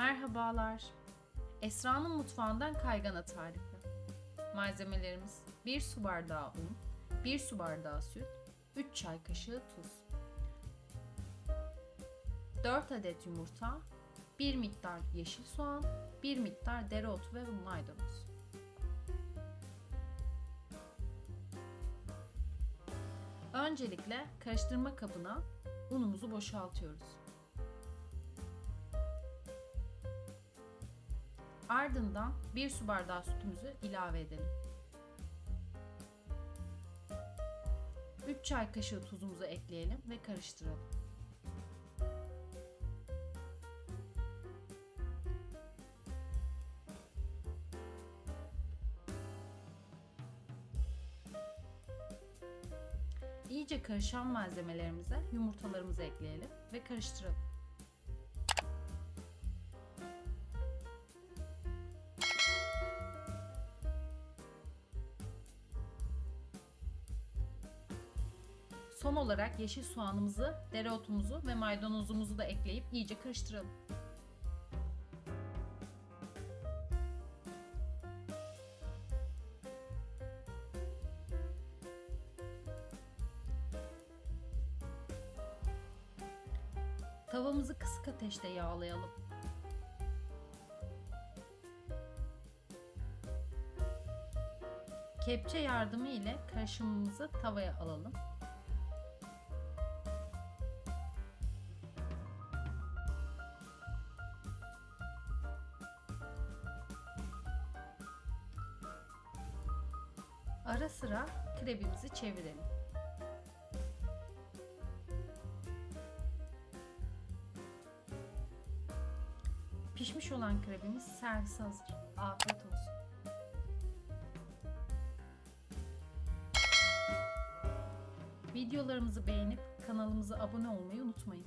Merhabalar. Esra'nın mutfağından kaygana tarifi. Malzemelerimiz 1 su bardağı un, 1 su bardağı süt, 3 çay kaşığı tuz. 4 adet yumurta, 1 miktar yeşil soğan, 1 miktar dereotu ve maydanoz. Öncelikle karıştırma kabına unumuzu boşaltıyoruz. Ardından 1 su bardağı sütümüzü ilave edelim. 3 çay kaşığı tuzumuzu ekleyelim ve karıştıralım. İyice karışan malzemelerimize yumurtalarımızı ekleyelim ve karıştıralım. Son olarak yeşil soğanımızı, dereotumuzu ve maydanozumuzu da ekleyip iyice karıştıralım. Tavamızı kısık ateşte yağlayalım. Kepçe yardımı ile karışımımızı tavaya alalım. Ara sıra krebimizi çevirelim. Pişmiş olan krebimiz servise hazır. Afiyet olsun. Videolarımızı beğenip kanalımıza abone olmayı unutmayın.